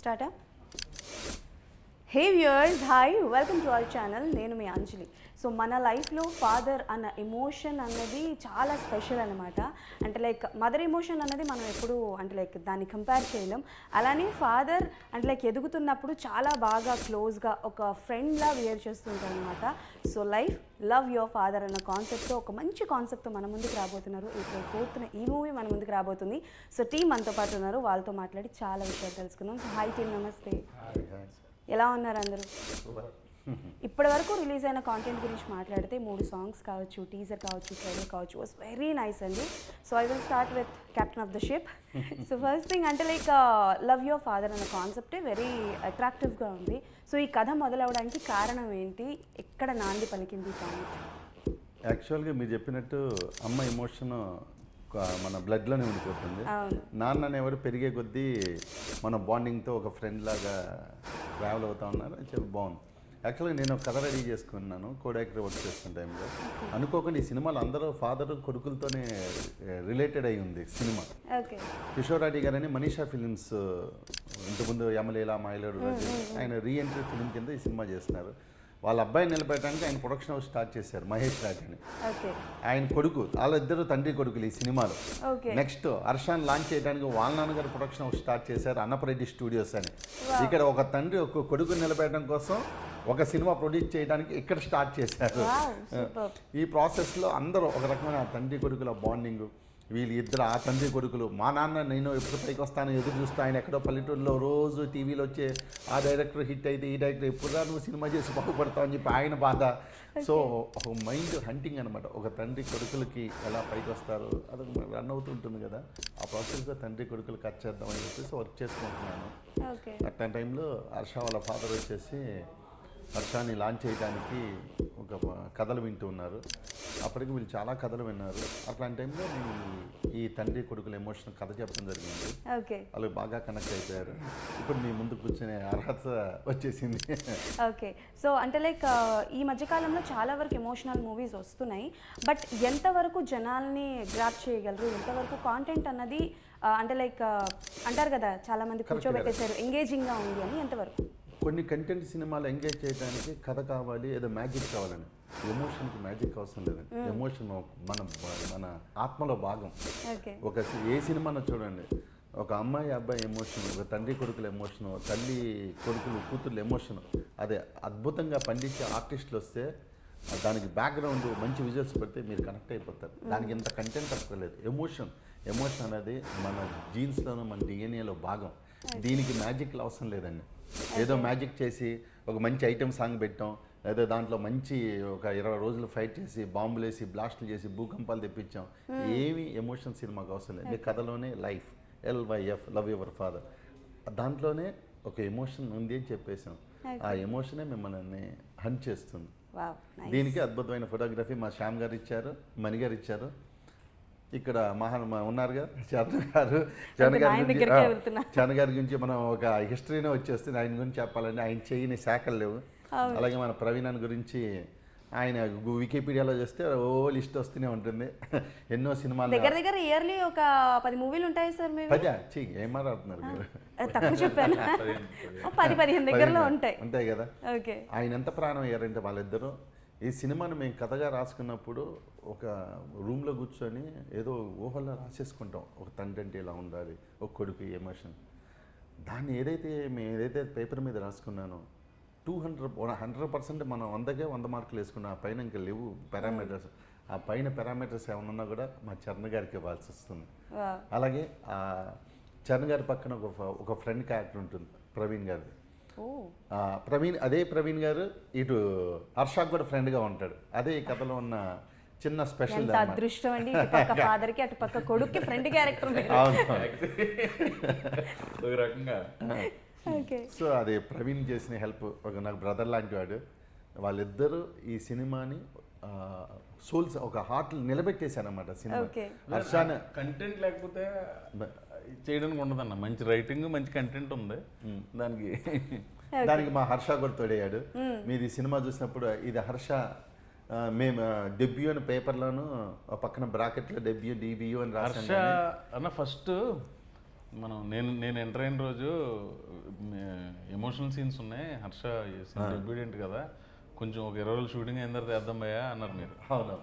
స్టార్టా hey viewers hi welcome to our channel నేను మీ అంజలి. So మన లైఫ్లో ఫాదర్ అన్న ఎమోషన్ అన్నది చాలా స్పెషల్ అనమాట అంటే లైక్ మదర్ ఎమోషన్ అన్నది మనం ఎప్పుడు అంటే లైక్ దాన్ని కంపేర్ చేయలేం. అలానే ఫాదర్ అంటే లైక్ ఎదుగుతున్నప్పుడు చాలా బాగా క్లోజ్గా ఒక ఫ్రెండ్లా బిహేవ్ చేస్తుంటారు అనమాట so life love your father అన్న కాన్సెప్ట్తో ఒక మంచి కాన్సెప్ట్తో మన ముందుకు రాబోతున్నారు. ఇప్పుడు ఫోర్త్న ఈ మూవీ మన ముందుకు రాబోతుంది. సో టీం మనతో పాటు ఉన్నారు. వాళ్ళతో మాట్లాడి చాలా విషయాలు తెలుసుకుందాం. సో హాయ్ టీం నమస్తే. ఎలా ఉన్నారు అందరూ? ఇప్పటి వరకు రిలీజ్ అయిన కాంటెంట్ గురించి మాట్లాడితే మూడు సాంగ్స్ కావచ్చు టీజర్ కావచ్చు ట్రైలర్ కావచ్చు వాస్ వెరీ నైస్ అండి. So I will start with captain of the ship so first thing అంటే లైక్ లవ్ యువర్ ఫాదర్ అన్న కాన్సెప్టే వెరీ అట్రాక్టివ్గా ఉంది. సో ఈ కథ మొదలవడానికి కారణం ఏంటి? ఎక్కడ నాంది పలికింది యాక్చువల్గా మీరు చెప్పినట్టు అమ్మ ఎమోషన్ మన బ్లడ్లోనే ఉండిపోతుంది. నాన్న అనేవాడు పెరిగే కొద్దీ మన బాండింగ్తో ఒక ఫ్రెండ్ లాగా ట్రావెల్ అవుతా ఉన్నారు. అది చాలా బాగుంది. యాక్చువల్గా నేను ఒక కథ రెడీ చేసుకున్నాను. కోడాక్టర్ వర్క్ చేస్తున్న టైంలో. అనుకోకుండా ఈ సినిమాలు అందరూ ఫాదర్ కొడుకులతోనే రిలేటెడ్ అయి ఉంది సినిమా. ఓకే. కిషోర్ రెడ్డి గారని మనీషా ఫిలిమ్స్ ఇంతకుముందు యమలీల మాయలేడు ఆయన రీఎంట్రీ ఫిలిం కింద ఈ సినిమా చేస్తున్నారు. వాళ్ళ అబ్బాయిని నిలబెట్టడానికి ఆయన ప్రొడక్షన్ హౌస్ స్టార్ట్ చేశారు మహేష్ రాజ్ అని. ఆయన కొడుకు వాళ్ళిద్దరు తండ్రి కొడుకులు ఈ సినిమాలో. నెక్స్ట్ హర్షాన్ లాంచ్ చేయడానికి వాళ్ళ నాన్నగారు ప్రొడక్షన్ హౌస్ స్టార్ట్ చేశారు అన్నపరెడ్డి స్టూడియోస్ అని. ఇక్కడ ఒక తండ్రి ఒక కొడుకుని నిలబెట్టడం కోసం ఒక సినిమా ప్రొడ్యూస్ చేయడానికి ఇక్కడ స్టార్ట్ చేశారు. ఈ ప్రాసెస్లో అందరూ ఒక రకమైన తండ్రి కొడుకుల బాండింగ్ వీళ్ళు ఇద్దరు ఆ తండ్రి కొడుకులు. మా నాన్న నేను ఎప్పుడు పైకి వస్తాను ఎదురు చూస్తా. ఆయన ఎక్కడో పల్లెటూరులో రోజు టీవీలో వచ్చే ఆ డైరెక్టర్ హిట్ అయితే ఈ డైరెక్టర్ ఎప్పుడురా నువ్వు సినిమా చేసి బాగుపడతావు అని చెప్పి ఆయన బాధ. సో ఒక మైండ్ హంటింగ్ అనమాట ఒక తండ్రి కొడుకులకి ఎలా పైకి వస్తారు అది రన్ అవుతుంటుంది కదా. ఆ ప్రాసెస్లో తండ్రి కొడుకులు కట్ చేద్దామని చెప్పేసి వర్క్ చేసుకుంటున్నాను. అట్లాంటి టైంలో హర్ష వాళ్ళ ఫాదర్ వచ్చేసి హర్షాన్ని లాంచ్ చేయడానికి ఒక కథలు వింటూ ఉన్నారు. అప్పటికి వీళ్ళు చాలా కథలు విన్నారు. అట్లాంటి టైంలో నేను ఈ- తండ్రి కొడుకుల ఎమోషనల్ కథ చెప్పడం జరిగింది. ఓకే. వాళ్ళు బాగా కనెక్ట్ అయిపోయారు. ఇప్పుడు మీ ముందు కూర్చునే అర్హత వచ్చేసింది. ఓకే. సో అంటే లైక్ ఈ మధ్యకాలంలో చాలా వరకు ఎమోషనల్ మూవీస్ వస్తున్నాయి. బట్ ఎంతవరకు జనాల్ని గ్రాప్ చేయగలరు? ఎంతవరకు కాంటెంట్ అన్నది అంటే లైక్ అంటారు కదా చాలా మంది కూర్చోబెట్టేశారు ఎంగేజింగ్గా ఉంది అని ఎంతవరకు కొన్ని కంటెంట్ సినిమాలు ఎంగేజ్ చేయడానికి కథ కావాలి ఏదో మ్యాజిక్ కావాలని. ఎమోషన్కి మ్యాజిక్ అవసరం లేదండి ఎమోషన్ మన మన ఆత్మలో భాగం. ఒక ఏ సినిమానో చూడండి. ఒక అమ్మాయి అబ్బాయి ఎమోషన్ ఒక తండ్రి కొడుకుల ఎమోషన్ తల్లి కొడుకులు కూతుర్ల ఎమోషన్ అదే అద్భుతంగా పండించే ఆర్టిస్టులు వస్తే దానికి బ్యాక్గ్రౌండ్ మంచి విజువల్స్ పెడితే మీరు కనెక్ట్ అయిపోతారు. దానికి ఇంత కంటెంట్ అక్కర్లేదు ఎమోషన్ ఎమోషన్ అనేది మన జీన్స్లోనూ మన డిఎన్ఏలో భాగం. దీనికి మ్యాజిక్లు అవసరం లేదండి. ఏదో మ్యాజిక్ చేసి ఒక మంచి ఐటెం సాంగ్ పెట్టాం లేదా దాంట్లో మంచి ఒక ఇరవై రోజులు ఫైట్ చేసి బాంబులు వేసి బ్లాస్టులు చేసి భూకంపాలు తెప్పించాం. ఏమి ఎమోషన్ సినిమాకి అవసరం లేదు. మీ కథలోనే life. LYF love your father. దాంట్లోనే ఒక ఎమోషన్ ఉంది అని చెప్పేసాం ఆ ఎమోషనే మిమ్మల్ని హంట్ చేస్తుంది. దీనికి అద్భుతమైన ఫోటోగ్రఫీ మా శ్యామ్ గారు ఇచ్చారు మణి గారు ఇచ్చారు. ఇక్కడ మహాన్ ఉన్నారుగా? చరణ్ గారు. ఆయన గారి గురించి. చరణ్ గారి గురించి మనం ఒక హిస్టరీనే వచ్చేస్తుంది ఆయన గురించి చెప్పాలంటే ఆయన చేయని శాఖలు లేవు. అలాగే మన ప్రవీణ్ గురించి ఆయన వికీపీడియాలో చేస్తే ఓ లిస్ట్ వస్తూనే ఉంటుంది. ఎన్నో సినిమాలు దగ్గర దగ్గర ఇయర్లీ ఒక పది మూవీలు ఉంటాయి సార్ పది చీ ఏం మాట్లాడుతున్నారు మీరు? తక్కువ చెప్పాను. పది పదిహేను దగ్గరలో. ఉంటాయి. ఉంటాయి కదా? ఓకే. ఆయన ఎంత ప్రాణం అయ్యారంటే వాళ్ళిద్దరూ. ఈ సినిమాను మేము కథగా రాసుకున్నప్పుడు ఒక రూమ్లో కూర్చొని ఏదో ఊహల్లో రాసేసుకుంటాం. ఒక తండ్రి అంటే ఇలా ఉండాలి ఒక కొడుకు ఎమోషన్. దాన్ని ఏదైతే మేము ఏదైతే పేపర్ మీద రాసుకున్నానో టూ హండ్రెడ్ హండ్రెడ్ పర్సెంట్ మనం వందకే వంద మార్కులు వేసుకున్నాం ఆ పైన ఇంకా లేవు పారామీటర్స్. ఆ పైన పారామీటర్స్ ఏమన్నా ఉన్నా కూడా మా చరణ్ గారికి ఇవ్వాల్సి వస్తుంది. అలాగే ఆ చరణ్ గారి పక్కన ఒక ఒక ఫ్రెండ్ క్యారెక్టర్ ఉంటుంది ప్రవీణ్ గారిది. ప్రవీణ్ అదే ప్రవీణ్ గారు ఇటు హర్షాక్ కూడా ఫ్రెండ్గా ఉంటాడు. అదే ఈ కథలో ఉన్న చిన్న స్పెషల్ అదృష్టం అండి పక్క ఫాదర్కి అటు పక్క కొడుక్కి ఫ్రెండ్ క్యారెక్టర్ ఒక రకంగా. ఓకే. సో అది ప్రవీణ్ చేసిన హెల్ప్ ఒక నాకు బ్రదర్ లాంటి వాడు. వాళ్ళిద్దరూ ఈ సినిమాని సోల్స్ ఒక హార్ట్ నిలబెట్టేశారన్నమాట సినిమా. కంటెంట్ లేకపోతే చేయడానికి ఉండదన్న. మంచి రైటింగ్ మంచి కంటెంట్ ఉంది. దానికి దానికి మా హర్ష కూడా తోడయ్యాడు. మీది సినిమా చూసినప్పుడు ఇది హర్ష మేము డెబ్యూ అని పేపర్లోను పక్కన బ్రాకెట్లో డెబ్యూ డిబియూ అని హర్ష రాశాను అన్న ఫస్ట్ మనం నేను నేను ఎంటర్ అయిన రోజు ఎమోషనల్ సీన్స్ ఉన్నాయి. హర్ష ఒబీడియంట్ కదా కొంచెం ఒక ఇరవై రోజులు షూటింగ్ అయిన తర్వాత వేద్దాం భయ్యా అన్నారు మీరు. అవును.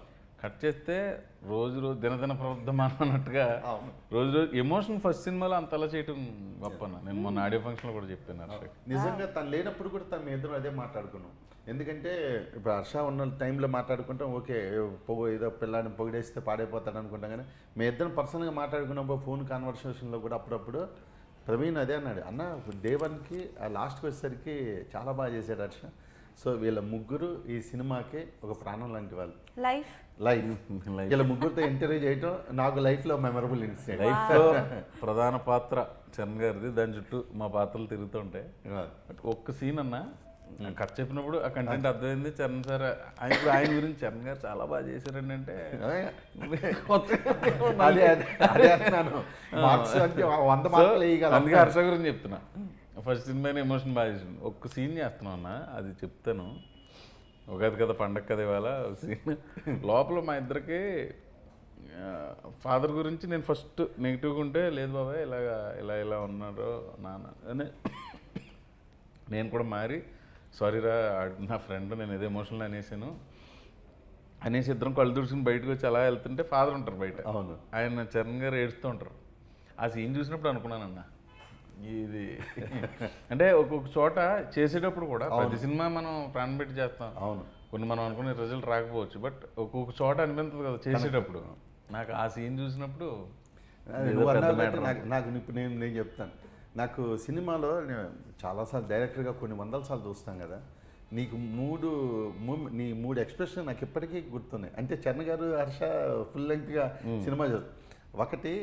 కట్ చేస్తే రోజు రోజు దినదిన ప్రవర్ధమానం అన్నట్టుగా అవును. రోజు రోజు ఎమోషన్ ఫస్ట్ సినిమాలో అంతలా చేయటం గొప్ప అన్న. నేను మొన్న ఆడియో ఫంక్షన్లో కూడా చెప్పాను నిజంగా తను లేనప్పుడు కూడా తను ఇద్దరు అదే మాట్లాడుకున్నాం. ఎందుకంటే ఇప్పుడు హర్ష ఉన్న టైంలో మాట్లాడుకుంటాం ఓకే పొగ ఏదో పిల్లాడిని పొగిడేస్తే పాడైపోతాడు అనుకుంటాం కానీ మీ ఇద్దరం పర్సనల్గా మాట్లాడుకున్నప్పుడు ఫోన్ కాన్వర్సేషన్లో కూడా అప్పుడప్పుడు ప్రవీణ్ అదే అన్నాడు అన్న డే వన్కి ఆ లాస్ట్కి వచ్చేసరికి చాలా బాగా చేశాడు హర్ష. సో వీళ్ళ ముగ్గురు ఈ సినిమాకి ఒక ప్రాణం లాంటి వాళ్ళు. లైఫ్ లైఫ్ వీళ్ళ ముగ్గురితో ఇంటర్వ్యూ చేయటం నాకు లైఫ్లో మెమరబుల్ ఇన్సిడెంట్ లైఫ్లో ప్రధాన పాత్ర చరణ్ గారిది. దాని చుట్టూ మా పాత్రలు తిరుగుతుంటాయి ఒక్క సీన్ అన్న కట్ చెప్పినప్పుడు ఆ కంటెంట్ అర్థమైంది. చరణ్ సార్ ఆయన ఇప్పుడు ఆయన గురించి చరణ్ గారు చాలా బాగా చేశారండి అంటే అదే అదే అదే అన్నాను మార్క్స్ అంటే వంద మార్కులు వేయగలం అందుకే హర్ష గురించి చెప్తున్నా. ఫస్ట్ సినిమాని ఎమోషన్ బాగా చేసింది ఒక్క సీన్ చేస్తున్నాం అన్న అది చెప్తాను. ఉగాది కదా పండగ కదా ఇవాళ సీన్. లోపల మా ఇద్దరికి ఫాదర్ గురించి నేను ఫస్ట్ నెగిటివ్గా ఉంటే లేదు బాబాయ్ ఇలాగా ఇలా ఇలా ఉన్నారో నాన్న. అని నేను కూడా మారి సారీ రా ఆడు నా ఫ్రెండ్ నేను ఏదో ఎమోషనల్ అనేసాను. అనేసి ఇద్దరం కళ్ళు తుడుచుకుని బయటకు వచ్చి అలా వెళ్తుంటే ఫాదర్ ఉంటారు బయట. అవును. ఆయన చరణ్ గారు ఏడుస్తూ ఉంటారు. ఆ సీన్ చూసినప్పుడు అనుకున్నానన్న ఇది అంటే ఒక్కొక్క చోట చేసేటప్పుడు కూడా ప్రతి సినిమా మనం ప్రాణం పెట్టి చేస్తాం. అవును. కొన్ని మనం అనుకునే రిజల్ట్ రాకపోవచ్చు. బట్ ఒక్కొక్క చోట అనిపించదు కదా చేసేటప్పుడు. నాకు ఆ సీన్ చూసినప్పుడు నాకు నాకు ఇప్పుడు నేను నేను చెప్తాను. నాకు సినిమాలో నేను చాలాసార్లు డైరెక్టర్గా కొన్ని వందల సార్లు చూస్తాం కదా. నీకు మూడు నీ మూడు ఎక్స్ప్రెషన్ నాకు ఇప్పటికీ గుర్తున్నాయి. అంటే చరణ్ గారు హర్ష ఫుల్ లెంగ్త్గా సినిమా ఒకటి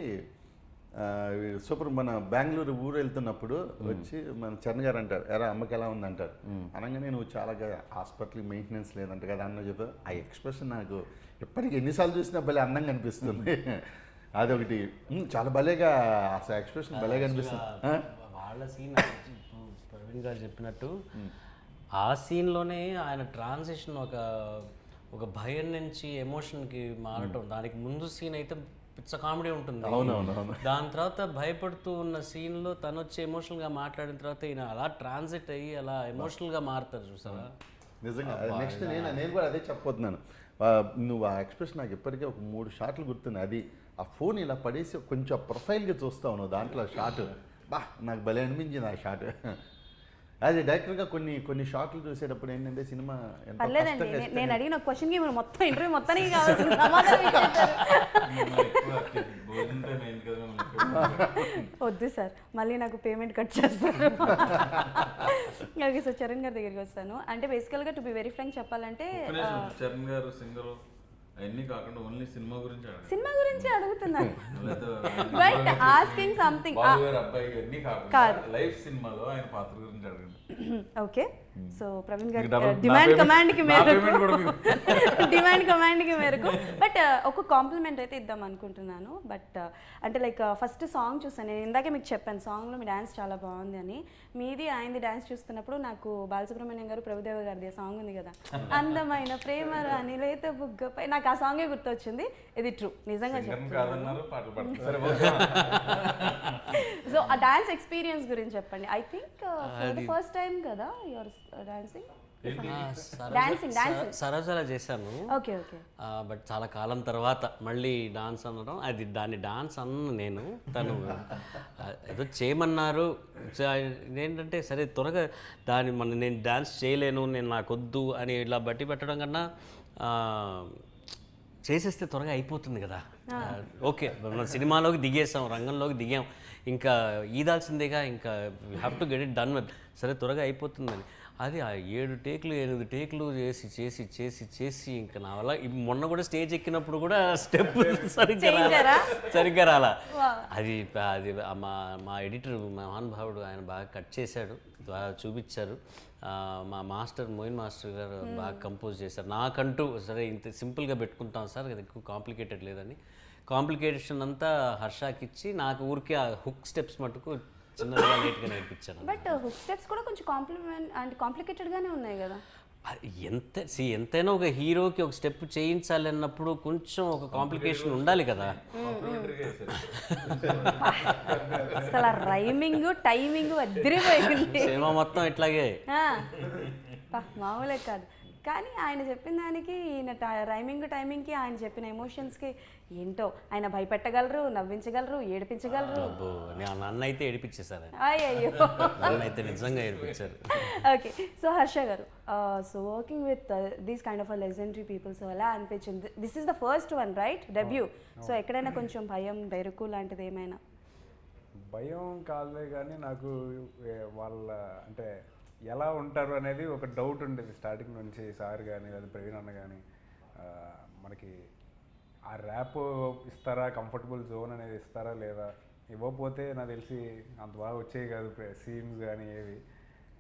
సూపర్ మన బెంగళూరు ఊరు వెళ్తున్నప్పుడు వచ్చి మన చరణ్ గారు అంటారు ఎరా అమ్మకి ఎలా ఉంది? అంటారు. అనగానే నువ్వు చాలా హాస్పిటల్ మెయింటెనెన్స్ లేదంట కదా అన్న చెప్పి ఆ ఎక్స్ప్రెషన్ నాకు ఎప్పటికీ ఎన్నిసార్లు చూసినా భలే అందంగా అనిపిస్తుంది. అదొకటి. చాలా భలేగా అసలు ఎక్స్ప్రెషన్ భలేగా అనిపిస్తుంది? వాళ్ళ సీన్ ప్రవీణ్ గారు చెప్పినట్టు ఆ సీన్లోనే ఆయన ట్రాన్సిషన్ ఒక ఒక భయం నుంచి ఎమోషన్కి మారటం. దానికి ముందు సీన్ అయితే పిచ్చ కామెడీ ఉంటుంది. దాని తర్వాత భయపడుతూ ఉన్న సీన్లో తను వచ్చి ఎమోషనల్గా మాట్లాడిన తర్వాత ఈయన అలా ట్రాన్సిట్ అయ్యి అలా ఎమోషనల్గా మారుతారు చూసారా నిజంగా నెక్స్ట్ నేను నేను కూడా అదే చెప్పబోతున్నాను నువ్వు ఆ ఎక్స్ప్రెషన్ నాకు ఇప్పటికే ఒక మూడు షాట్లు గుర్తున్నాయి. అది ఆ ఫోన్ ఇలా పడేసి కొంచెం ప్రొఫైల్గా చూస్తావు నువ్వు దాంట్లో షాట్. బా నాకు భలే అనిపించింది ఆ షాట్. అది డైరెక్టర్గా కొన్ని కొన్ని షాట్లు చూసేటప్పుడు ఏంటంటే సినిమా ఎంతో పర్లేదండి. నేను అడిగిన క్వశ్చన్కి మీరు మొత్తం ఇంటర్వ్యూ మొత్తానికి కావాల్సిన సమాధానం వద్దు సార్. మళ్ళీ నాకు పేమెంట్ కట్ చేస్తారు. ఓకే సార్ చరణ్ గారి దగ్గరికి వస్తాను. అంటే బేసికల్గా టు బి వెరీ ఫ్రాంక్ చెప్పాలంటే చరణ్ గారు సింగర్ అవన్నీ కాకుండా ఓన్లీ సినిమా గురించి. సినిమా గురించి అడుగుతున్నాను బట్ ఆస్కింగ్ సంథింగ్ అబ్బాయి కాదు. లైఫ్ సినిమాలో ఆయన పాత్ర గురించి అడగండి ఓకే సో ప్రవీణ్ గారి డిమాండ్ కమాండ్కి నా మేరకు. డిమాండ్ కమాండ్కి మేరకు. బట్ ఒక కాంప్లిమెంట్ అయితే ఇద్దాం అనుకుంటున్నాను. బట్ అంటే లైక్ ఫస్ట్ సాంగ్ చూసాను. నేను ఇందాకే మీకు చెప్పాను సాంగ్లో మీ డ్యాన్స్ చాలా బాగుంది అని. మీది ఆయనది డ్యాన్స్ చూస్తున్నప్పుడు నాకు బాలసుబ్రహ్మణ్యం గారు ప్రభుదేవ గారిది సాంగ్ ఉంది కదా. అందమైన ప్రేమ రాని లేత బుగ్గపై నాకు ఆ సాంగే గుర్తొచ్చింది. ఇది ట్రూ నిజంగా. సో ఆ డాన్స్ ఎక్స్పీరియన్స్ గురించి చెప్పండి. I think for the first time కదా యువర్ డాన్సింగ్ డాన్సింగ్ చేశాను. ఓకే ఓకే బట్ చాలా కాలం తర్వాత మళ్ళీ డాన్స్ అనడం అది దాన్ని డాన్స్ అన్న నేను తను ఏదో చేయమన్నారు. ఏంటంటే సరే త్వరగా దాన్ని మన నేను డాన్స్ చేయలేను నేను నాకొద్దు అని ఇలా బట్టి పెట్టడం కన్నా ఆ, చేసేస్తే త్వరగా అయిపోతుంది కదా. ఓకే మన సినిమాలోకి దిగేసాం రంగంలోకి దిగాం. ఇంకా ఈదాల్సిందేగా ఇంకా have to get it done with సరే త్వరగా అయిపోతుందని. అది ఆ ఏడు టేకులు ఎనిమిది టేకులు చేసి చేసి చేసి చేసి ఇంకా నా వల్ల మొన్న కూడా స్టేజ్ ఎక్కినప్పుడు కూడా స్టెప్ సరిగ్గా రాలా. సరిగ్గా రాలా. అది అది మా మా ఎడిటర్ మా మహానుభావుడు ఆయన బాగా కట్ చేశాడు బాగా చూపించారు. ఆ, మా మాస్టర్ మోయిన్ మాస్టర్ గారు బాగా కంపోజ్ చేశారు. నాకంటూ సరే ఇంత సింపుల్గా పెట్టుకుంటాం సార్ అది ఎక్కువ కాంప్లికేటెడ్ లేదని. కాంప్లికేషన్ అంతా హర్షాకి ఇచ్చి నాకు ఊరికే ఆ హుక్ స్టెప్స్ మటుకు చిన్నదిగా లేట్గా నేర్పించాను బట్ హుక్ స్టెప్స్ కూడా కొంచెం కాంప్లిమెంట్ అంటే కాంప్లికేటెడ్ గానే ఉన్నాయి కదా. ఎంత సి ఎంతైనా ఒక హీరోకి ఒక స్టెప్ చేయించాలి అన్నప్పుడు కొంచెం ఒక కాంప్లికేషన్ ఉండాలి కదా. అసలు రైమింగ్ టైమింగ్ అద్దరిపోయింది సినిమా మొత్తం ఇట్లాగే. మామూలే కాదు. కానీ ఆయన చెప్పిన దానికి ఈయన రైమింగ్ టైమింగ్కి ఆయన చెప్పిన ఎమోషన్స్కి ఏంటో ఆయన భయపెట్టగలరు నవ్వించగలరు ఏడిపించగలరు. నన్ను అయితే ఏడిపించేశారు అయ్యయ్యో. నన్ను అయితే నిజంగా ఏడిపించారు. Okay so Harsha garu so working with these kind of a legendary people so ఎలా అనిపించింది? This is the first one right debut so ఎక్కడైనా కొంచెం భయం బెరుకు లాంటిది ఏమైనా? భయం కాదులే కానీ నాకు వాళ్ళ అంటే ఎలా ఉంటారు అనేది ఒక డౌట్ ఉండేది. స్టార్టింగ్ నుంచి సార్ కానీ లేదా ప్రవీణ్ అన్న కానీ మనకి ఆ ర్యాప్ ఇస్తారా? కంఫర్టబుల్ జోన్ అనేది ఇస్తారా? లేదా? ఇవ్వకపోతే నాకు తెలిసి అంత బాగా వచ్చేవి కాదు. సీన్స్ కానీ ఏవి.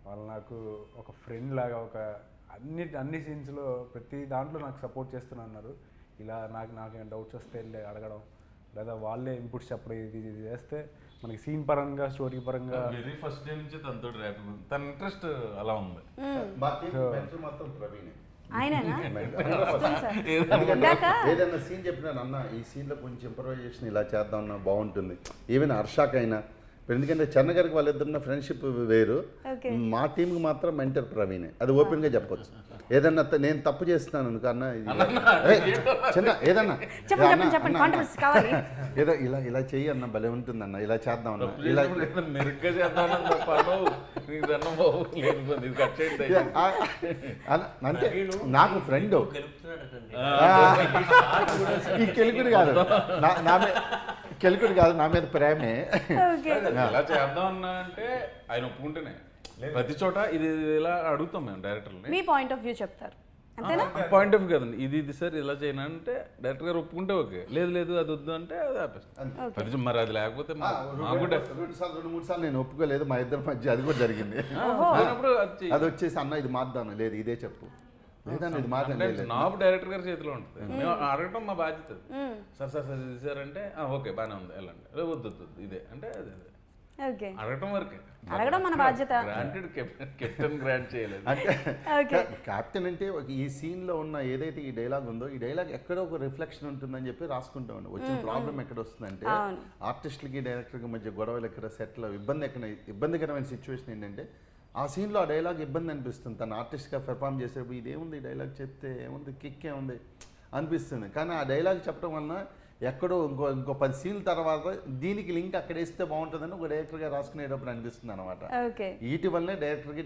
వాళ్ళు నాకు ఒక ఫ్రెండ్ లాగా ఒక అన్ని అన్ని సీన్స్లో ప్రతి దాంట్లో నాకు సపోర్ట్ చేస్తున్నారు ఇలా నాకు నాకు డౌట్స్ వస్తే వెళ్ళి అడగడం. లేదా వాళ్ళే ఇన్పుట్స్ చెప్పడం ఇది ఇది చేస్తే మనకి సీన్ పరంగా స్టోరీ పరంగా. వెరీ ఫస్ట్ డే నుంచి తనతో ర్యాప్ తన ఇంట్రెస్ట్ అలా ఉంది. టీం మెంటర్ మొత్తం ప్రవీణే. ఆయననా? ఇందాక ఏదైనా సీన్ చెప్పినాను అన్న ఈ సీన్లో కొంచెం ఇంప్రవైజేషన్ ఇలా చేద్దాం అన్న బాగుంటుంది. ఈవెన్ హర్షాకైనా ఎందుకంటే చెన్న గారికి వాళ్ళిద్దరున్న ఫ్రెండ్షిప్ వేరు. మా టీంకి మాత్రం మెంటర్ ప్రవీణే. అది ఓపెన్గా చెప్పొచ్చు. ఏదన్నా నేను తప్పు చేస్తున్నాను అనుకో అన్న చిన్న ఏదన్నా. ఏదో ఇలా ఇలా చెయ్యి అన్న భలే ఉంటుందన్న ఇలా చేద్దాం అన్న ఇలా అంటే నాకు ఫ్రెండ్ ఈ కెలుకుడు కాదు. నా- కెలుకుడు కాదు నా మీద ప్రేమే. ఇలా చేద్దాం అన్నా అంటే ఆయన ఒప్పుకుంటేనే. ప్రతి చోట ఇది ఇలా అడుగుతాం మేము డైరెక్టర్ని మీ పాయింట్ ఆఫ్ వ్యూ చెప్తారు. అంతేనా? పాయింట్ ఆఫ్ కదండి. ఇది ఇది సార్ ఇలా చేయను అంటే డైరెక్టర్ గారు ఒప్పుకుంటే ఓకే. లేదు లేదు అది వద్దు అంటే అది ఆపేస్తాం. ప్రతి మరి అది లేకపోతే మా- మాకు కూడా రెండు సార్లు రెండు మూడు సార్లు నేను ఒప్పుకోలేదు. మా ఇద్దరి మధ్య అది కూడా జరిగింది. అది చెయ్యి. అది వచ్చేసి అన్న ఇది మారుదాను లేదు ఇదే చెప్పు. లేదన్న ఇది మారుదాను లేదు. డైరెక్టర్ గారి చేతిలో ఉంటుంది. మేము అడగటం మా బాధ్యత సార్ సార్ సార్ ఇది సార్ అంటే "ఆ, ఓకే బాగానే ఉంది. వెళ్ళండి. "రే, వద్దు వద్దు వద్దు, ఇదే. అంటే అదే అదే. ఓకే అడగటం వరకే. అడగడం మన బాధ్యత. గ్రాంటెడ్ కెప్టెన్ గ్రాంట్ చేయలేదు. అంటే ఓకే క్యాప్టెన్ అంటే ఈ scene లో ఉన్న ఏదైతే ఈ డైలాగ్ ఉందో ఈ డైలాగ్ ఎక్కడో ఒక రిఫ్లెక్షన్ ఉంటుందని చెప్పి రాసుకుంటామండి వచ్చిన ప్రాబ్లం ఎక్కడ వస్తుందంటే. ఆర్టిస్టులకి డైరెక్టర్కి మధ్య గొడవలు ఎక్కడ సెటిల్ ఇబ్బంది ఎక్కడ ఇబ్బందికరమైన సిచ్యువేషన్ ఏంటంటే ఆ సీన్లో ఆ డైలాగ్ ఇబ్బంది అనిపిస్తుంది. తను ఆర్టిస్ట్గా పెర్ఫామ్ చేసేటప్పుడు ఇదేముంది ఈ డైలాగ్ చెప్తే ఏముంది కిక్ ఏముంది అనిపిస్తుంది. కానీ ఆ డైలాగ్ చెప్పడం వలన ఎక్కడో ఇంకో ఇంకో పది సీన్ల తర్వాత దీనికి లింక్ అక్కడ వేస్తే బాగుంటుందని ఒక డైరెక్టర్గా రాసుకునేటప్పుడు అనిపిస్తుంది అనమాట ఓకే. వీటి వల్లనే డైరెక్టర్కి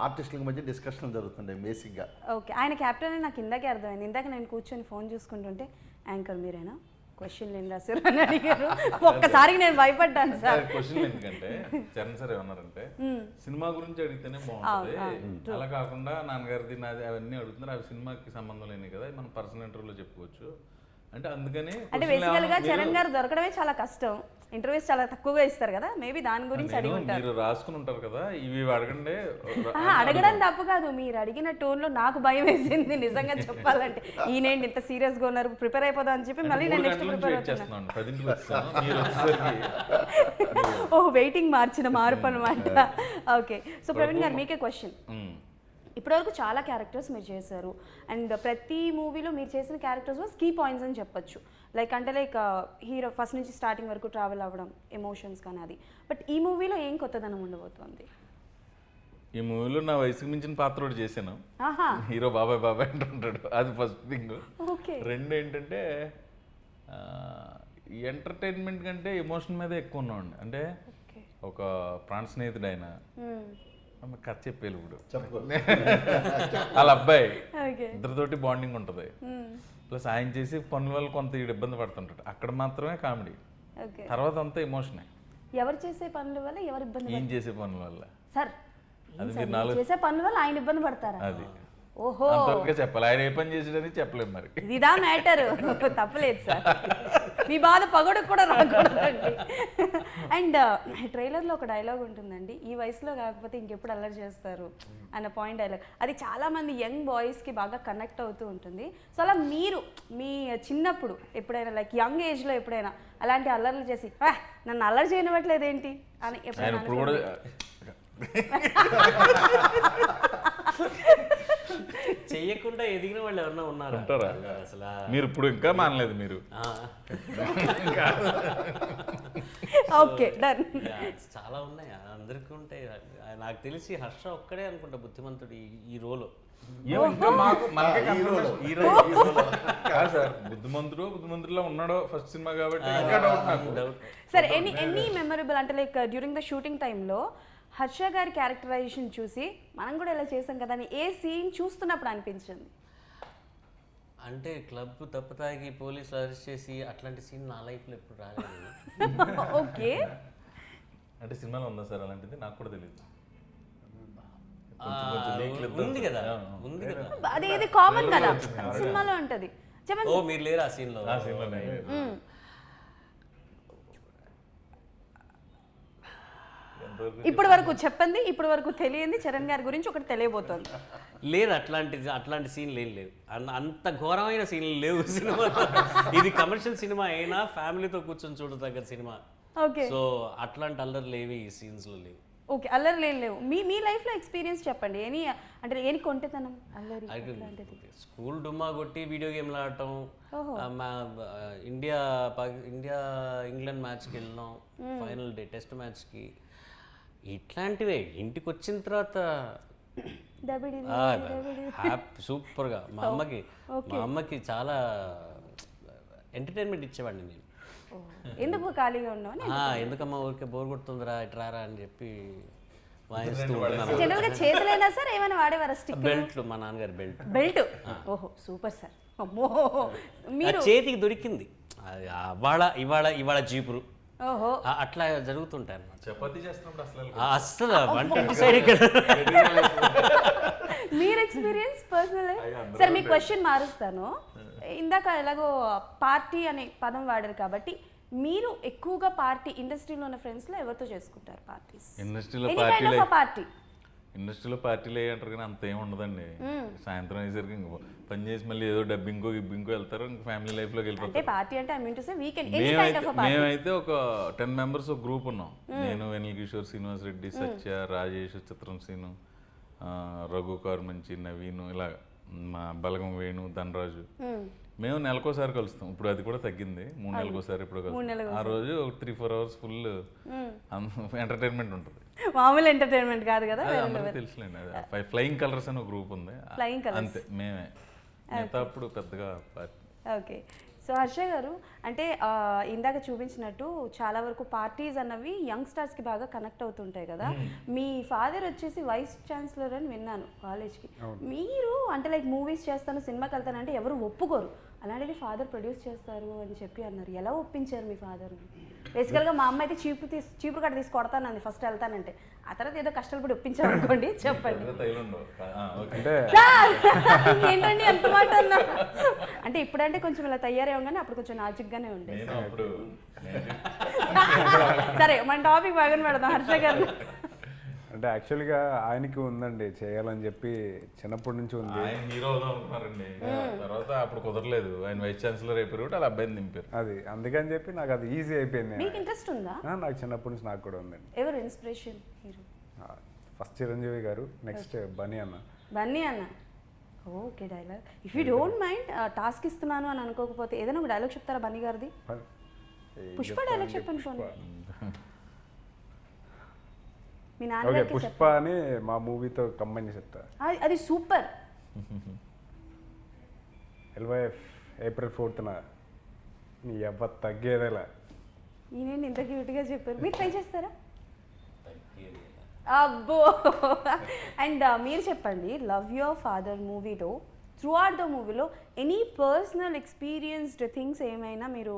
ఆర్టిస్టులకి మధ్య డిస్కషన్లు జరుగుతుంటాయి బేసిక్గా ఓకే. ఆయన క్యాప్టెన్ అని నాకు ఇందాకే అర్థమైంది. ఇందాక నేను కూర్చొని ఫోన్ చూసుకుంటుంటే యాంకర్ మీరేనా? క్వశ్చన్ ఏం రాశారు? అని అడిగారు. ఒక్కసారికి నేను భయపడ్డాను సార్. క్వశ్చన్ ఎందుకంటే చరణ్ సార్ ఏమన్నారంటే సినిమా గురించి అడిగితేనే బాగుంటుంది. అలా కాకుండా నాన్నగారిది నాది అవన్నీ అడుగుతున్నారు. అవి సినిమాకి సంబంధం లేని కదా. మనం పర్సనల్ ఇంటర్వ్యూలో చెప్పుకోవచ్చు. అంటే అందుకని అంటే బేసికల్గా చరణ్ గారు దొరకడమే చాలా కష్టం. ఇంటర్వ్యూస్ చాలా తక్కువగా ఇస్తారు కదా మేబీ దాని గురించి అడిగి ఉంటారు. మీరు రాసుకుని ఉంటారు కదా ఇవి అడగండి అడగడం తప్పు కాదు మీరు అడిగిన టోన్లో నాకు భయం వేసింది నిజంగా చెప్పాలంటే. ఈయనేంటి ఇంత సీరియస్గా ఉన్నారు ప్రిపేర్ అయిపోదాం అని చెప్పి మళ్ళీ నేను నెక్స్ట్ ప్రిపేర్ అవుతున్నాను ఓ వెయిటింగ్ మార్చిన మార్పు అనమాట ఓకే సో ప్రవీణ్ గారు మీకే క్వశ్చన్. ఇప్పటివరకు చాలా క్యారెక్టర్స్ మీరు చేశారు. అండ్ ప్రతి మూవీలో మీరు చేసిన క్యారెక్టర్స్ వాస్ కీ పాయింట్స్ అని చెప్పొచ్చు. లైక్ అంటే లైక్ హీరో ఫస్ట్ నుంచి స్టార్టింగ్ వరకు ట్రావెల్ అవ్వడం ఎమోషన్స్ కానీ అది. బట్ ఈ మూవీలో ఏం కొత్తదనం ఉండబోతోంది? ఈ మూవీలో నా వయసుకు మించిన పాత్ర ఒకటి చేశాను. ఆహా. హీరో బాబాయ్ బాబాయ్ అంటుంటాడు. అది ఫస్ట్ థింగ్ ఓకే. రెండు ఏంటంటే ఎంటర్టైన్మెంట్ కంటే ఎమోషన్ మీద ఎక్కువ ఉన్నామండి అంటే ఓకే. ఒక ప్రాణ స్నేహితుడు ఆయన ఆమె కథ చెప్పేది ఇప్పుడు. వాళ్ళ అబ్బాయి ఇద్దరితోటి బాండింగ్ ఉంటుంది. ప్లస్ ఆయన చేసి పనుల వల్ల కొంత ఈడు ఇబ్బంది పడుతుంటాడు. అక్కడ మాత్రమే కామెడీ. ఓకే. తర్వాత అంతా ఎమోషనే ఎవరు చేసే పనుల వల్ల ఎవరు ఇబ్బంది ఈయన చేసే పనుల వల్ల. సార్ అది మీరు నాలుగు చేసే పనుల వల్ల ఆయన ఇబ్బంది పడతారా? అది. ఓహో. అంతవరకే చెప్పాలి. ఆయన ఏ పని చేసాడని చెప్పలేము మరి. ఇదిదా మ్యాటర్. తప్పలేదు సార్. మీ బాధ పగడుకు కూడా రాకూడదండి. అండ్ ట్రైలర్లో ఒక డైలాగ్ ఉంటుందండి. ఈ వయసులో కాకపోతే ఇంకెప్పుడు అల్లరి చేస్తారు అన్న పాయింట్ డైలాగ్. అది చాలా మంది యంగ్ బాయ్స్కి బాగా కనెక్ట్ అవుతూ ఉంటుంది. సో అలా మీరు మీ చిన్నప్పుడు ఎప్పుడైనా లైక్ యంగ్ ఏజ్లో ఎప్పుడైనా అలాంటి అల్లర్లు చేసి "ఆ, నన్ను అల్లరి చేయనివ్వట్లేదు ఏంటి? అని ఎప్పుడైనా చెయ్యకుండా ఎదిగిన వాళ్ళు ఎవరన్నా ఉన్నారా? ఉంటారా? అసలు మీరు ఇప్పుడు ఇంకా మానలేదు మీరు. ఆ. Okay done. చాలా ఉన్నాయి. అందరికీ ఉంటాయి. నాకు తెలిసి హర్ష ఒక్కడే అనుకుంటా బుద్ధిమంతుడు ఈ- రోలు సార్ బుద్ధిమంతుడు బుద్ధిమంతుడిలో ఉన్నాడో ఫస్ట్ సినిమా కాబట్టి ఇంకా డౌట్ నాకు. డౌట్ సరే ఎనీ ఎనీ మెమరబుల్ అంటే లైక్ డ్యూరింగ్ ద షూటింగ్ టైంలో హర్ష గారి క్యారెక్టరైజేషన్ చూసి మనం కూడా ఇలా చేసాం కదా అని ఏ సీన్ చూస్తున్నప్పుడు అనిపించింది? అంటే క్లబ్ తప్పు తాగి పోలీసులు అరెస్ట్ చేసి అట్లాంటి సీన్ నా లైఫ్లో ఎప్పుడు రాలేదు. ఓకే. అంటే సినిమాలో ఉందా సార్ అలాంటిది? నాకు కూడా తెలియదు ఉంది కదా. ఉంది కదా. అది ఇది కామన్ కదా. సినిమాలో ఉంటది. చెప్పండి. ఓ మీరు లేరు ఆ సీన్లో ఆ సినిమాలో మ్మ్. ఎంతవరకు ఇప్పటి వరకు చెప్పండి ఇప్పటి వరకు తెలియంది. చరణ్ గారి గురించి ఒకటి తెలియబోతోంది. లేదు అట్లాంటి అట్లాంటి సీన్లు ఏం లేవు. అంత ఘోరమైన సీన్లు లేవు సినిమా ఇది కమర్షియల్ సినిమా అయినా ఫ్యామిలీతో కూర్చొని చూడదగ్గ సినిమా. ఓకే. సో అట్లాంటి అల్లర్లు ఏవి ఈ సీన్స్లో లేవు. ఓకే అల్లరి లేని లేవు. మీ మీ లైఫ్లో ఎక్స్పీరియన్స్ చెప్పండి. ఏని అంటే ఏని కొంటెతనం అల్లరి స్కూల్ డుమ్మా కొట్టి వీడియో గేమ్లు ఆడటం ఇండియా ఇండియా ఇంగ్లాండ్ మ్యాచ్కి వెళ్ళినాం. ఫైనల్ డే టెస్ట్ మ్యాచ్కి. ఇట్లాంటివే ఇంటికి వచ్చిన తర్వాత సూపర్గా. మా అమ్మకి మా అమ్మకి చాలా ఎంటర్టైన్మెంట్ ఇచ్చేవాడిని నేను. ఎందుకు ఖాళీగా ఉన్నావు ఆ, ఎందుకమ్మా ఊరికే బోర్ కొడుతుందిరా ఇట్రారా అని చెప్పి వాయిస్తూ ఉంటున్నాను జనరల్గా చేతులైనా సార్ ఏమైనా వాడేవారా స్టిక్ బెల్ట్లు మా నాన్నగారి బెల్ట్. బెల్ట్? ఓహో సూపర్ సార్. అమ్మో మీరు చేతికి దొరికింది. ఇవాళ ఇవాళ జీపురు. అట్లా జరుగుతుంటాయి అన్నమాట చపాతీ చేస్తున్నప్పుడు అసలు సైడ్ ఇక్కడ. మీరు ఎక్స్పీరియన్స్ పర్సనల్ సరే మీ క్వశ్చన్ మారుస్తాను. ఇందాక ఎలాగో పార్టీ అనే పదం వాడారు కాబట్టి మీరు ఎక్కువగా పార్టీ ఇండస్ట్రీలో ఉన్న ఫ్రెండ్స్లో ఎవరితో చేసుకుంటారు పార్టీస్ ఇండస్ట్రీలో పార్టీ ఇండస్ట్రీలో పార్టీలు అంటారు కానీ అంత ఏం ఉండదండి. సాయంత్రం అయ్యేసరికి ఇంక పని చేసి మళ్ళీ ఏదో డబ్బింకో గిబ్బింకో వెళ్తారు ఇంక ఫ్యామిలీ వెళ్ళిపోతారు. పార్టీ అంటే ఎనీ కైండ్ మేమైతే ఒక టెన్ మెంబర్స్ ఒక గ్రూప్ ఉన్నాం. నేను వెనిల్ కిషోర్ శ్రీనివాస్ రెడ్డి సత్య రాజేష్ చిత్రం సీను రఘు మంచి నవీన్ ఇలా మా బలగం వేణు ధనరాజు. మేము నెలకోసారి కలుస్తాం. ఇప్పుడు అది కూడా తగ్గింది. మూడు నెలకోసారి ఇప్పుడు కలుస్తాం. ఆ రోజు ఒక three four hours full entertainment ఉంటుంది. మామూలు ఎంటర్టైన్మెంట్ కాదు కదా తెలుసులేండి ఫ్లయింగ్ కలర్స్ అని ఒక గ్రూప్ ఉంది. Flying Colours. అంతే మేమే. అప్పుడు పెద్దగా పార్టీ ఓకే సో హర్ష గారు అంటే ఇందాక చూపించినట్టు చాలా వరకు పార్టీస్ అన్నవి యంగ్స్టర్స్కి బాగా కనెక్ట్ అవుతుంటాయి కదా. మీ ఫాదర్ వచ్చేసి వైస్ ఛాన్సలర్ అని విన్నాను కాలేజ్కి మీరు అంటే లైక్ మూవీస్ చేస్తాను సినిమాకి వెళ్తానంటే ఎవరు ఒప్పుకోరు. అలాంటిది ఫాదర్ ప్రొడ్యూస్ చేస్తారు అని చెప్పి అన్నారు. ఎలా ఒప్పించారు మీ ఫాదర్ బేసికల్గా మా అమ్మ అయితే చీపు తీసి చీపురు కట్ట తీసి కొడతానంది ఫస్ట్ వెళ్తానంటే. ఆ తర్వాత ఏదో కష్టాలు పడి ఒప్పించారు అనుకోండి చెప్పండి ఏంటండి ఎంత మాట అన్నా? అంటే ఇప్పుడంటే కొంచెం ఇలా తయారయ్యాం అప్పుడు కొంచెం నాజుగ్గానే ఉండే. సరే మన టాపిక్ బాగానే పెడదాం హర్ష గారు అంటే యాక్చువల్గా ఆయనకి ఉందండి చేయాలని చెప్పి చిన్నప్పటి నుంచి ఉంది. ఆయన హీరో అవుదాం అనుకున్నారండి. తర్వాత అప్పుడు కుదరలేదు. ఆయన వైస్ ఛాన్సలర్ అయిపోయారు కాబట్టి వాళ్ళ అబ్బాయిని దింపారు. అది అందుకని చెప్పి నాకు అది ఈజీ అయిపోయింది. మీకు ఇంట్రెస్ట్ ఉందా? ఆ, నాకు చిన్నప్పటి నుంచి నాకు కూడా ఉందండి. ఎవరు ఇన్స్పిరేషన్ హీరో? ఫస్ట్ చిరంజీవి గారు నెక్స్ట్ బనీ అన్న. బన్నీ అన్న. Okay dialogue if you don't mind task ఇస్తున్నాను అని అనుకోకపోతే ఏదైనా ఒక డైలాగ్ చెప్తారా బన్నీ గారిది? పుష్ప డైలాగ్ చెప్పండి పోనీ. మీ ఓకే నాన్నగారికి పుష్ప అని మా మూవీతో కంబైన్ చెప్తా అది- అది సూపర్. ఎల్వైఎఫ్ ఏప్రిల్ ఫోర్త్న నీ. ఎవ్వ తగ్గేదేలా. ఈయన ఇంత క్యూట్గా చెప్పారు. మీరు ట్రై చేస్తారా? అబ్బో. అండ్ మీరు చెప్పండి లవ్ యువర్ ఫాదర్ మూవీలో త్రూ అవుట్ ద మూవీలో ఎనీ పర్సనల్ ఎక్స్పీరియన్స్డ్ థింగ్స్ ఏమైనా మీరు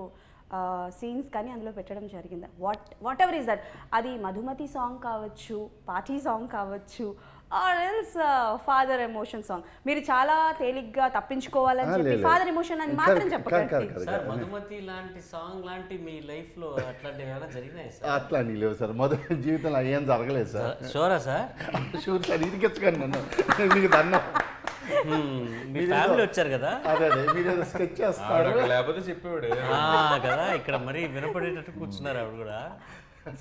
సీన్స్ కానీ అందులో పెట్టడం జరిగిందా. What whatever is that అది మధుమతి సాంగ్ కావచ్చు పార్టీ సాంగ్ కావచ్చు or else father emotion song మీరు చాలా తేలిగ్గా తప్పించుకోవాలని చెప్పి. ఫాదర్ ఎమోషన్ అని మాత్రం చెప్పకండి. సార్ మధుమతి లాంటి సాంగ్ లాంటి మీ లైఫ్లో అట్లాంటివి ఏమైనా జరిగినాయి సార్? అట్లా అని లేవు సార్. మొదటి జీవితంలో ఏం జరగలేదు సార్. షోరా సార్? షూర్ సార్ నన్ను. మీకు మీ ఫ్యామిలీ వచ్చారు కదా? అదే అదే మీరు స్కెచ్ చేస్తారు లేకపోతే చెప్పేవాడు. ఆ, కదా ఇక్కడ మరి వినపడేటట్టు కూర్చున్నారు ఆవిడ కూడా.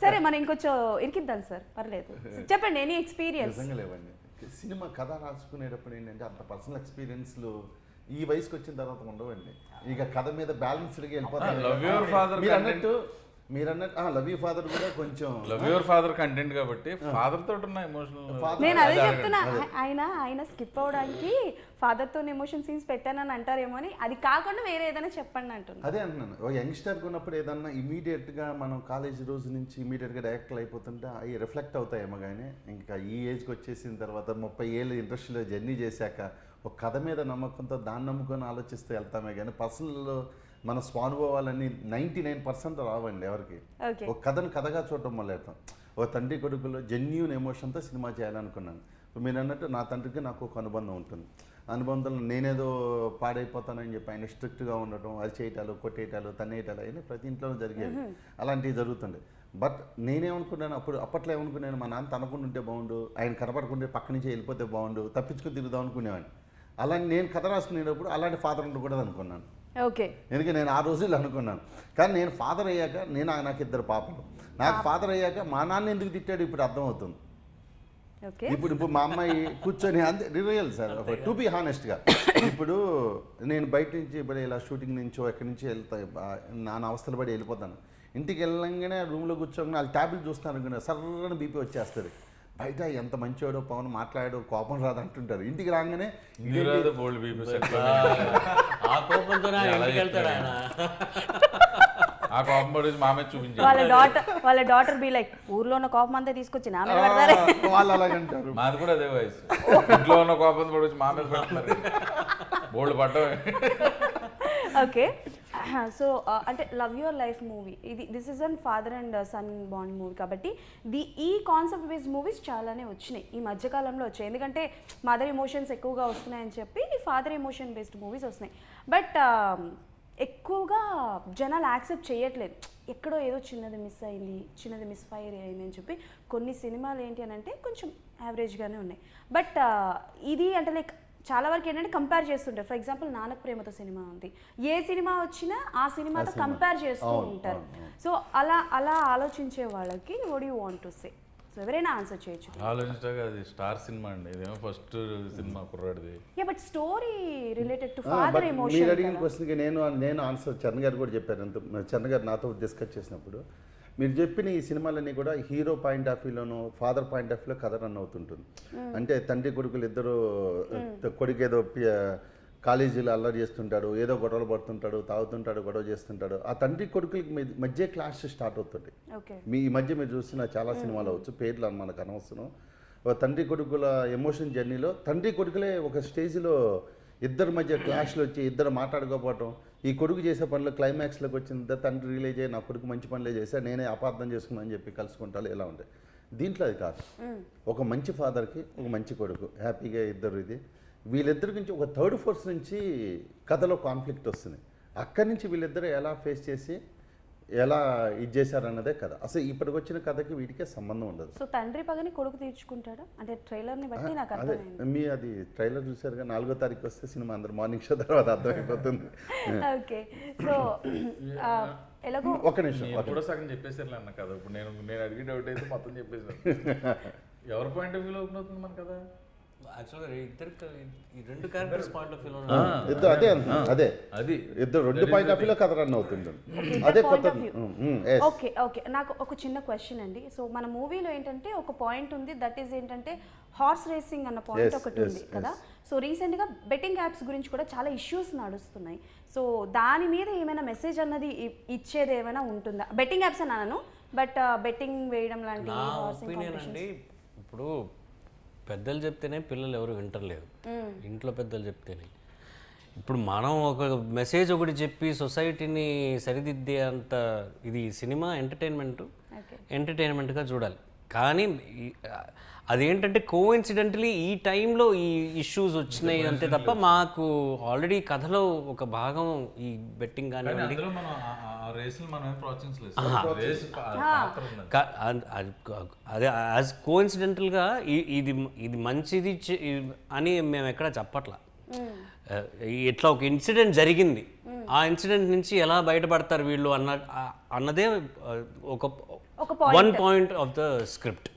సరే మనం ఇంకొంచెం ఇరికిద్దాం సార్ పర్లేదు. చెప్పండి ఎనీ ఎక్స్పీరియన్స్ నిజంగా లేవండి. సినిమా కథ రాసుకునేటప్పుడు ఏంటంటే అంత పర్సనల్ ఎక్స్పీరియన్స్లు ఈ వయసుకి వచ్చిన తర్వాత ఉండవండి. ఇక కథ మీద బ్యాలెన్స్డ్గా వెళ్ళిపోతారు మీరు అన్నట్టు మీరు అన్నట్టు లవ్ యూ ఫాదర్ కూడా కొంచెం లవ్ యువర్ ఫాదర్ కంటెంట్ కాబట్టి ఫాదర్ తోటి ఉన్న ఎమోషనల్ నేను అదే చెప్తున్నా ఆయన ఆయన స్కిప్ అవడానికి ఫాదర్తో ఎమోషన్ సీన్స్ పెట్టానని అంటారేమో అని అది కాకుండా వేరే ఏదైనా చెప్పండి అంటున్నా. అదే అంటున్నాను ఒక యంగ్స్టర్గా ఉన్నప్పుడు ఏదన్నా ఇమీడియట్గా మనం కాలేజ్ రోజు నుంచి ఇమీడియట్గా డైరెక్ట్లు అయిపోతుంటే అవి రిఫ్లెక్ట్ అవుతాయేమో కానీ ఇంకా ఈ ఏజ్కి వచ్చేసిన తర్వాత ముప్పై ఏళ్ళు ఇండస్ట్రీలో జర్నీ చేశాక ఒక కథ మీద నమ్మకంతో దాన్ని నమ్ముకొని ఆలోచిస్తూ వెళ్తామే కానీ పర్సనల్ మన స్వానుభవాలన్నీ నైంటీ నైన్ పర్సెంట్ రావండి ఎవరికి. ఒక కథను కథగా చూడటం మొదలెడతాం ఒక తండ్రి కొడుకులో జెన్యున్ ఎమోషన్తో సినిమా చేయాలనుకున్నాను. మీరు అన్నట్టు నా తండ్రికి నాకు ఒక అనుబంధం ఉంటుంది. అనుబంధంలో నేనేదో పాడైపోతానని చెప్పి ఆయన స్ట్రిక్ట్గా ఉండటం అది చేయటాలు కొట్టేయటాలు తన్నేయటాలు అవన్నీ ప్రతి ఇంట్లోనూ జరిగేవి. అలాంటివి జరుగుతుండే. బట్ నేనేమనుకున్నాను అప్పుడు అప్పట్లో ఏమనుకున్నాను మా నాన్న తనకుండా ఉంటే బాగుండు ఆయన కనపడకుంటే పక్క నుంచి వెళ్ళిపోతే బాగుండు తప్పించుకుని తిరుగుదాం అనుకునేవాడిని. అలాంటి నేను కథ రాసుకునేటప్పుడు అలాంటి ఫాదర్ ఉండకూడదు అనుకున్నాను. ఓకే ఎందుకంటే నేను ఆ రోజుల్లో అనుకున్నాను. కానీ నేను ఫాదర్ అయ్యాక నేను నాకు ఇద్దరు పాపలు. నాకు ఫాదర్ అయ్యాక మా నాన్న ఎందుకు తిట్టాడు ఇప్పుడు అర్థమవుతుంది. ఓకే ఇప్పుడు ఇప్పుడు మా అమ్మాయి కూర్చొని అంతే రియల్ సార్ టు బి హానెస్ట్గా ఇప్పుడు నేను బయట నుంచి ఇప్పుడు ఇలా షూటింగ్ నుంచో ఎక్కడి నుంచి వెళ్తా నాన్న అవస్థలు పడి వెళ్ళిపోతాను. ఇంటికి వెళ్ళంగానే రూమ్లో కూర్చోగానే వాళ్ళు ట్యాబ్లెట్ చూస్తాను అనుకున్నా సర్రని బీపీ వచ్చేస్తుంది. బయట ఎంత మంచోడో పవన్ మాట్లాడాడు కోపం రాదు అంటుంటారు ఇంటికి రాగానే ఆ కోపం పడి మా మీద చూపించారు వాళ్ళ డాటర్ వాళ్ళ డాటర్ బి లైక్ ఊర్లో ఉన్న కోపం అంతా తీసుకొచ్చి నా మీద పెడతారే. "ఆ, వాళ్ళు అలాగంటారు. మాది కూడా అదే వయసు. ఇంట్లో ఉన్న కోపం పడి వచ్చి మా మీద పెడుతున్నారు బోల్డ్ ఓకే సో అంటే లవ్ యువర్ లైఫ్ మూవీ. ఇది this is an father and son bond movie కాబట్టి ది ఈ కాన్సెప్ట్ బేస్డ్ మూవీస్ చాలానే వచ్చినాయి. ఈ మధ్యకాలంలో వచ్చాయి. ఎందుకంటే మదర్ ఎమోషన్స్ ఎక్కువగా వస్తున్నాయని చెప్పి ఫాదర్ ఎమోషన్ బేస్డ్ మూవీస్ వస్తున్నాయి. బట్ ఎక్కువగా జనాలు యాక్సెప్ట్ చేయట్లేదు. ఎక్కడో ఏదో చిన్నది మిస్ అయింది చిన్నది మిస్ ఫైర్ అయింది అని చెప్పి కొన్ని సినిమాలు ఏంటి అని అంటే కొంచెం యావరేజ్గానే ఉన్నాయి. బట్ ఇది అంటే లైక్ చాలా వరకు ఏంటంటే కంపేర్ చేస్తుంటారు. ఫర్ ఎగ్జాంపుల్ నానక్ ప్రేమతో సినిమా ఉంది. ఏ సినిమా వచ్చినా ఆ సినిమాతో కంపేర్ చేస్తూ ఉంటారు. సో అలా అలా ఆలోచించే వాళ్ళకి what you want to say so ఎవరైనా ఆన్సర్ చేయొచ్చు. ఆలోచించగా అది స్టార్ సినిమా అండి. ఇదేమో first cinema కుర్రాడిది. Yeah but story related to father but మీరు ఎమోషన్ అడిగిన క్వశ్చన్కి నేను నేను ఆన్సర్ చరణ్ గారు కూడా చెప్పారు. అంత చరణ్ గారు నాతో డిస్కస్ చేసినప్పుడు మీరు చెప్పిన ఈ సినిమాలన్నీ కూడా హీరో పాయింట్ ఆఫ్ వ్యూలోను ఫాదర్ పాయింట్ ఆఫ్ వ్యూలో కథ రన్ అవుతుంటుంది. అంటే తండ్రి కొడుకులు ఇద్దరు కొడుకు ఏదో కాలేజీలో అల్లరి చేస్తుంటాడు ఏదో గొడవలు పడుతుంటాడు తాగుతుంటాడు గొడవ చేస్తుంటాడు. ఆ తండ్రి కొడుకులకి మధ్య- మధ్య క్లాష్ స్టార్ట్ అవుతుంది. మీ ఈ మధ్య మీరు చూసిన చాలా సినిమాలు అవచ్చు పేర్లు మనకు అనవసరం. ఒక తండ్రి కొడుకుల ఎమోషన్ జర్నీలో తండ్రి కొడుకులే ఒక స్టేజ్లో ఇద్దరి మధ్య క్లాష్లు వచ్చి ఇద్దరు మాట్లాడుకోపోవటం ఈ కొడుకు చేసే పనులు క్లైమాక్స్లోకి వచ్చిన తర్వాత తండ్రి రిలీజ్ అయ్యి నా కొడుకు మంచి పనులే చేశా నేనే అపార్థం చేసుకున్నా అని చెప్పి కలుసుకుంటారు. ఇలా ఉంటాయి. దీంట్లో అది కాదు. ఒక మంచి ఫాదర్కి ఒక మంచి కొడుకు హ్యాపీగా ఇద్దరు ఇది. వీళ్ళిద్దరి నుంచి ఒక థర్డ్ ఫోర్స్ నుంచి కథలో కాన్ఫ్లిక్ట్ వస్తుంది. అక్కడి నుంచి వీళ్ళిద్దరు ఎలా ఫేస్ చేసి ఎలా ఇది చేశారన్నదే కథ. అసలు ఇప్పటికి వచ్చిన కథకి వీటికే సంబంధం ఉండదు. సో తండ్రి పగని కొడుకు తీర్చుకుంటాడా? అంటే ట్రైలర్ని బట్టి నాకు అదే అర్థమైంది. మీ అది ట్రైలర్ చూసారుగా నాలుగో తారీఖు వస్తే సినిమా అందరు మార్నింగ్ షో తర్వాత అర్థమైపోతుంది. ఓకే. సో ఎలాగో ఒక నిమిషం కూడా సగం చెప్పేసారు అన్న కదా ఇప్పుడు నేను నేను అడిగి డౌట్ అయితే మొత్తం చెప్పేసాను ఎవరి పాయింట్ ఆఫ్ వ్యూలో ఓపెన్ అవుతుంది మన కదా ఇద్దరు రెండు పాయింట్ ఆఫ్ అదే అంటున్నా, అదే. అది. ఇద్దరు రెండు పాయింట్ ఆఫ్ వ్యూలో కథ రన్ అవుతుంటుంది. అదే point కొత్త. ఓకే ఓకే నాకు ఒక చిన్న క్వశ్చన్ అండి. సో మన మూవీలో ఏంటంటే ఒక పాయింట్ ఉంది. దట్ ఈస్ ఏంటంటే హార్స్ రేసింగ్ అన్న పాయింట్ ఒకటి ఉంది కదా? సో రీసెంట్గా బెట్టింగ్ యాప్స్ గురించి కూడా చాలా ఇష్యూస్ నడుస్తున్నాయి. సో దాని మీద ఏమైనా మెసేజ్ అన్నది ఇచ్చేది ఏమైనా ఉంటుందా? బెట్టింగ్ యాప్స్ అని అనను బట్ బెట్టింగ్ వేయడం లాంటి నా హార్సింగ్ ఒపీనియన్ అండి ఇప్పుడు పెద్దలు చెప్తేనే పిల్లలు ఎవరు వింటర్లేదు ఇంట్లో పెద్దలు చెప్తేనే. ఇప్పుడు మనం ఒక మెసేజ్ ఒకటి చెప్పి సొసైటీని సరిదిద్దే అంత ఇది సినిమా ఎంటర్టైన్మెంట్? ఎంటర్టైన్మెంట్గా చూడాలి. కానీ అదేంటంటే కోఇన్సిడెంటలీ ఈ టైంలో ఈ ఇష్యూస్ వచ్చినాయి అంతే తప్ప మాకు ఆల్రెడీ కథలో ఒక భాగం ఈ బెట్టింగ్ కానీ కానివ్వండి. అద్- యాజ్ కోఇన్సిడెంటల్గా ఇది ఇది మంచిది అని మేము ఎక్కడ చెప్పట్లా. ఇట్లా ఒక ఇన్సిడెంట్ జరిగింది. ఆ ఇన్సిడెంట్ నుంచి ఎలా బయటపడతారు వీళ్ళు అన్న అన్నదే ఒక ఒక one point of the script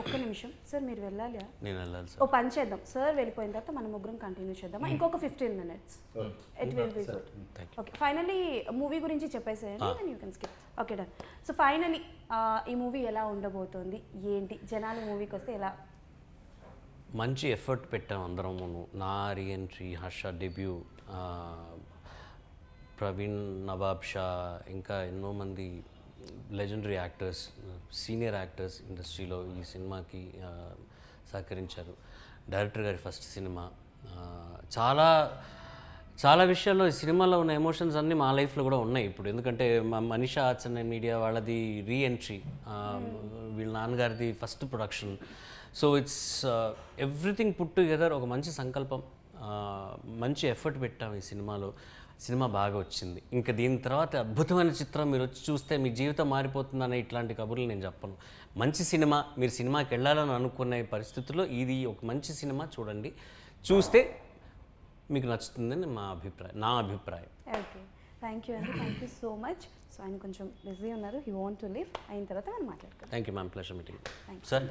ఒక్క నిమిషం. సార్ మీరు వెళ్ళాలి నేను వెళ్ళాలి ఓ సార్ పని చేద్దాం. సార్ వెళ్ళిపోయిన తర్వాత మనం ముగ్గురం కంటిన్యూ చేద్దామా? ఇంకొక fifteen minutes it will be good okay finally movie గురించి చెప్పేసేయండి then you can skip okay done so finally ఈ మూవీ ఎలా ఉండబోతోంది? ఏంటి? జనాలు మూవీకి వస్తే ఎలా? మంచి ఎఫర్ట్ పెట్టాం అందరం. నా రీఎంట్రీ హర్ష డెబ్యూ ప్రవీణ్ నవాబ్ షా ఇంకా ఎన్నో మంది లెజెండరీ యాక్టర్స్ సీనియర్ యాక్టర్స్ ఇండస్ట్రీలో ఈ సినిమాకి సహకరించారు. డైరెక్టర్ గారి ఫస్ట్ సినిమా. చాలా చాలా విషయాల్లో ఈ సినిమాలో ఉన్న ఎమోషన్స్ అన్నీ మా లైఫ్లో కూడా ఉన్నాయి ఇప్పుడు. ఎందుకంటే మా మనీషా ఆర్ట్స్ అండ్ మీడియా వాళ్ళది రీ ఎంట్రీ వీళ్ళ నాన్నగారిది first production so it's everything put together ఒక మంచి సంకల్పం మంచి ఎఫర్ట్ పెట్టాం ఈ సినిమాలో. సినిమా బాగా వచ్చింది. ఇంకా దీని తర్వాత అద్భుతమైన చిత్రం మీరు వచ్చి చూస్తే మీ జీవితం మారిపోతుందనే ఇట్లాంటి కబుర్లు నేను చెప్పను. మంచి సినిమా మీరు సినిమాకి వెళ్ళాలని అనుకునే పరిస్థితుల్లో ఇది ఒక మంచి సినిమా చూడండి. చూస్తే మీకు నచ్చుతుందని మా అభిప్రాయం నా అభిప్రాయం. ఓకే. థ్యాంక్ యూ అండి. Thank you so much. So ఆయన కొంచెం బిజీ ఉన్నారు. He want to leave. అయిన తర్వాత మనం మాట్లాడుకుందాం. Thank you ma'am pleasure meeting you. Sir